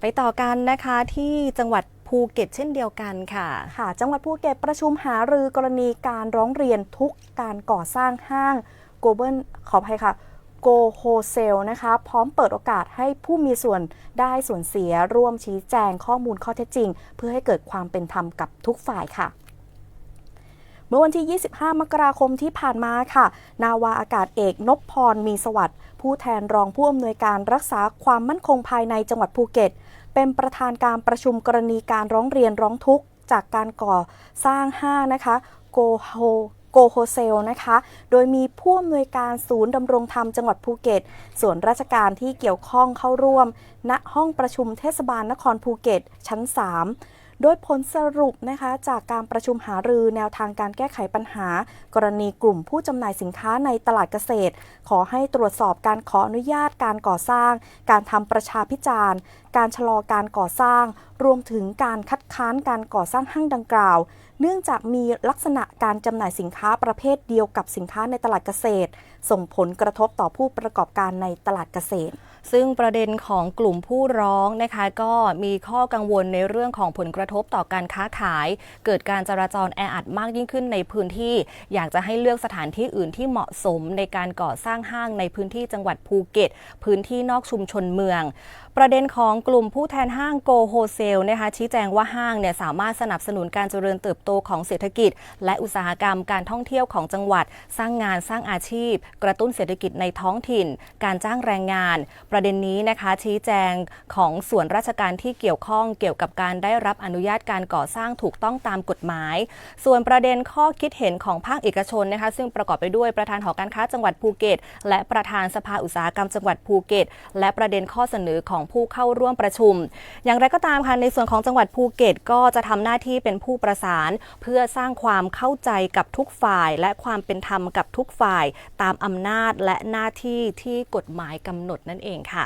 ไปต่อกันนะคะที่จังหวัดภูเก็ตเช่นเดียวกันค่ะ ค่ะ จังหวัดภูเก็ตประชุมหารือกรณีการร้องเรียนทุกการก่อสร้างห้างโกลบอลขออภัยค่ะโกโฮเซลนะคะ พร้อมเปิดโอกาสให้ผู้มีส่วนได้ส่วนเสียร่วมชี้แจงข้อมูลข้อเท็จจริง เพื่อให้เกิดความเป็นธรรมกับทุกฝ่ายค่ะ เมื่อวันที่ 25 มกราคมที่ผ่านมาค่ะ นาวาอากาศเอกนพพรมีสวัสดิ์ ผู้แทนรองผู้อำนวยการรักษาความมั่นคงภายในจังหวัดภูเก็ต เป็นประธานการประชุมกรณีการร้องเรียนร้องทุกข์ จากการก่อสร้างห้างนะคะโกโฮโกโฮเซลนะคะ โดยมีผู้อำนวยการศูนย์ดำรงธรรมจังหวัดภูเก็ต ส่วนราชการที่เกี่ยวข้องเข้าร่วม ณ ห้องประชุมเทศบาลนครภูเก็ต ชั้น 3 โดยผลสรุปนะคะจากการประชุมหารือแนวทางการแก้ไขปัญหา กรณีกลุ่มผู้จำหน่ายสินค้าในตลาดเกษตร ขอให้ตรวจสอบการขออนุญาตการก่อสร้าง การทำประชาพิจารณ์ การชะลอการก่อสร้าง รวมถึงการคัดค้านการก่อสร้างห้างดังกล่าว เนื่องจากมีลักษณะการจำหน่ายสินค้าประเภทเดียวกับสินค้าในตลาดเกษตร ส่งผลกระทบต่อผู้ประกอบการในตลาดเกษตร ซึ่งประเด็นของกลุ่มผู้ร้องนะคะก็มีข้อกังวลในเรื่องของผลกระทบต่อการค้าขาย เกิดการจราจรแออัดมากยิ่งขึ้นในพื้นที่ อยากจะให้เลือกสถานที่อื่นที่เหมาะสมในการก่อสร้างห้างในพื้นที่จังหวัดภูเก็ต พื้นที่นอกชุมชนเมือง ประเด็นของกลุ่มผู้แทนห้างโกโฮเซลนะคะชี้แจงว่าห้างเนี่ยสามารถสนับสนุนการเจริญเติบโตของเศรษฐกิจ และอุตสาหกรรมการท่องเที่ยวของจังหวัด สร้างงานสร้างอาชีพ กระตุ้นเศรษฐกิจในท้องถิ่น การจ้างแรงงานประเด็นนี้นะคะชี้แจงของส่วนราชการที่เกี่ยวข้องเกี่ยวกับการได้รับอนุญาตการก่อสร้างถูกต้องตามกฎหมาย ส่วนประเด็นข้อคิดเห็นของภาคเอกชนนะคะซึ่งประกอบไปด้วยประธานหอการค้าจังหวัดภูเก็ต และประธานสภาอุตสาหกรรมจังหวัดภูเก็ต และประเด็นข้อเสนอของผู้เข้าร่วมประชุม อย่างไรก็ตามค่ะในส่วนของจังหวัดภูเก็ต ก็จะทำหน้าที่เป็นผู้ประสาน เพื่อสร้างความเข้าใจกับทุกฝ่าย และความเป็นธรรมกับทุกฝ่าย ตามอำนาจและหน้าที่ที่กฎหมายกำหนดนั่นเองค่ะ